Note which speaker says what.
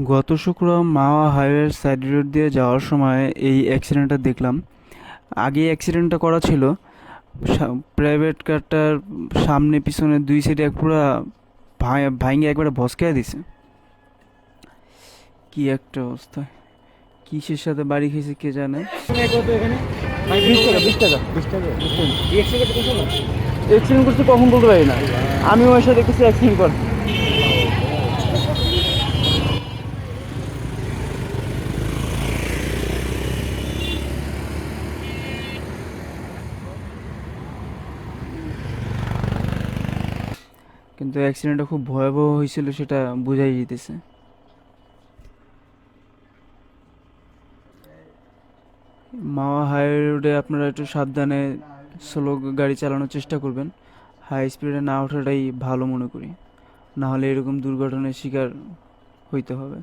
Speaker 1: গত শুক্রবার মাওয়া হাইওয়ের সাইড রোড দিয়ে যাওয়ার সময় এই অ্যাক্সিডেন্টটা দেখলাম। আগে অ্যাক্সিডেন্টটা করা ছিল। প্রাইভেট কারটার সামনে, পিছনে দুই সাইডে এক পুরা ভাইঙ্গে একবারে ভসকায় দিছে। কি একটা অবস্থা। কিসের সাথে বাড়ি খেয়েছে কে জানে?
Speaker 2: করছে কখন বলতে পারি না। আমি ওর সাথে দেখতেছি অ্যাক্সিডেন্ট কর
Speaker 1: কিন্তু অ্যাক্সিডেন্টটা খুব ভয়াবহ হয়েছিল সেটা বোঝাই যেতেছে। মাওয়া হাই রোডে আপনারা একটু সাবধানে স্লো গাড়ি চালানোর চেষ্টা করবেন। হাই স্পিডে না ওঠাটাই ভালো মনে করি। নাহলে এরকম দুর্ঘটনার শিকার হইতে হবে।